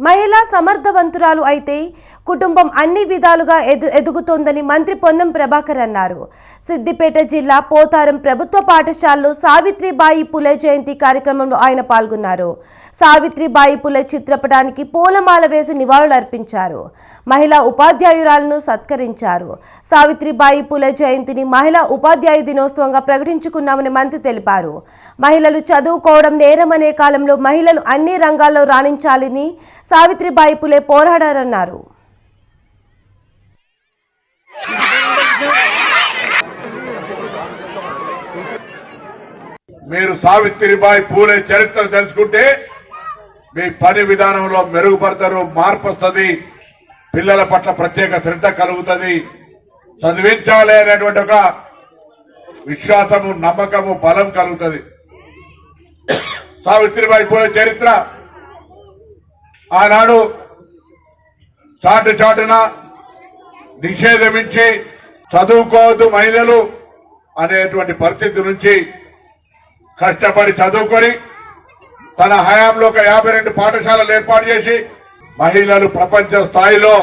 మహిళ సమర్థవంతురాలు అయితే కుటుంబం అన్ని విధాలుగా ఎదు ఎదుగుతోందని మంత్రి పొన్నం ప్రభాకర్ అన్నారు. సిద్దిపేట జిల్లా పోతారం ప్రభుత్వ పాఠశాలలో సావిత్రిబాయి పులే జయంతి కార్యక్రమంలో ఆయన పాల్గొన్నారు. సావిత్రిబాయి పులే చిత్రపటానికి పూలమాల వేసి నివాళులర్పించారు మహిళా ఉపాధ్యాయురాలను సత్కరించారు. సావిత్రిబాయి పులే జయంతిని మహిళా ఉపాధ్యాయ దినోత్సవంగా ప్రకటించుకున్నామని మంత్రి తెలిపారు. మహిళలు చదువుకోవడం నేరమనే కాలంలో మహిళలు అన్ని రంగాల్లో రాణించాలని సావిత్రిబాయి పులే పోరాడారన్నారు. మీరు సావిత్రిబాయి పూలే చరిత్ర తెలుసుకుంటే మీ పని విధానంలో మెరుగుపడతారు మార్పు వస్తుంది పిల్లల పట్ల ప్రత్యేక శ్రద్ధ కలుగుతుంది. చదివించాలి అనేటువంటి ఒక విశ్వాసము నమ్మకము బలం కలుగుతుంది. సావిత్రిబాయి పూలే చరిత్ర ఆనాడు చాటు చాటున నిషేధమించి చదువుకోవద్దు మహిళలు అనేటువంటి పరిస్థితి నుంచి కష్టపడి చదువుకొని తన హయాంలో ఒక యాభై రెండు పాఠశాలలు ఏర్పాటు చేసి మహిళలు ప్రపంచ స్థాయిలో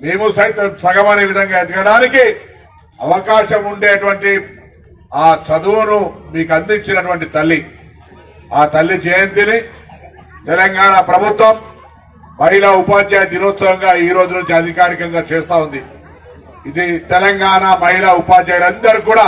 మేము సైతం సగమనే విధంగా ఎదగడానికి అవకాశం ఉండేటువంటి ఆ చదువును మీకు అందించినటువంటి తల్లి. ఆ తల్లి జయంతిని తెలంగాణ ప్రభుత్వం మహిళా ఉపాధ్యాయ దినోత్సవంగా ఈ రోజు నుంచి అధికారికంగా చేస్తా ఉంది. ఇది తెలంగాణ మహిళా ఉపాధ్యాయులందరూ కూడా